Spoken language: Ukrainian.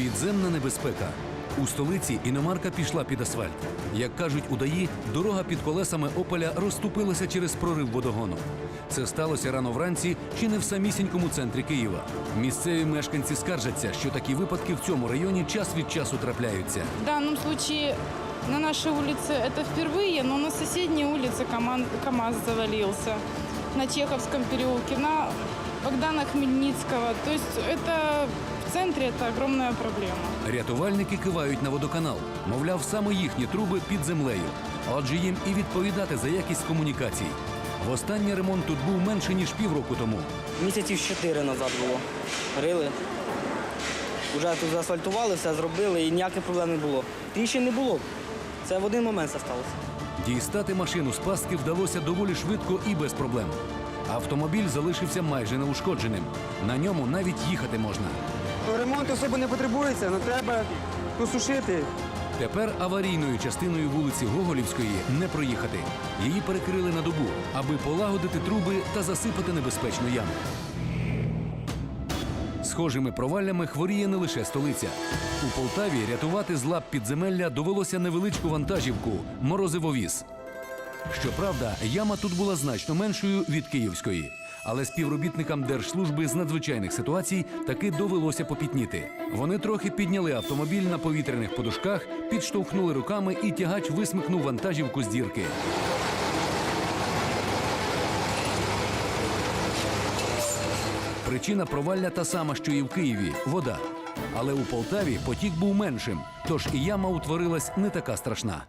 Підземна небезпека. У столиці іномарка пішла під асфальт. Як кажуть удаї, дорога під колесами Опеля розступилася через прорив водогону. Це сталося рано вранці чи не в самісінькому центрі Києва. Місцеві мешканці скаржаться, що такі випадки в цьому районі час від часу трапляються. В данном случае на нашей улице это впервые, но на соседней улице КамАЗ, завалился. На Чеховском переулке, на Богдана Хмельницкого. То есть центре это огромная проблема. Рятувальники кивають на водоканал. Мовляв, саме їхні труби під землею. Отже, їм і відповідати за якість комунікацій. Востаннє ремонт тут був менше ніж півроку тому. Місяців чотири назад було. Рили. Уже тут заасфальтували, все зробили і ніяких проблем не було. Тріщин не було. Це в один момент все сталося. Дістати машину з пастки вдалося доволі швидко і без проблем. Автомобіль залишився майже неушкодженим. На ньому навіть їхати можна. Ремонт особо не потребується, але треба посушити. Тепер аварійною частиною вулиці Гоголівської не проїхати. Її перекрили на добу, аби полагодити труби та засипати небезпечну яму. Схожими проваллями хворіє не лише столиця. У Полтаві рятувати з лап підземелля довелося невеличку вантажівку морозивовіз. Щоправда, яма тут була значно меншою від київської. Але співробітникам Держслужби з надзвичайних ситуацій таки довелося попітніти. Вони трохи підняли автомобіль на повітряних подушках, підштовхнули руками, і тягач висмикнув вантажівку з дірки. Причина провалля та сама, що і в Києві вода. Але у Полтаві потік був меншим, тож і яма утворилась не така страшна.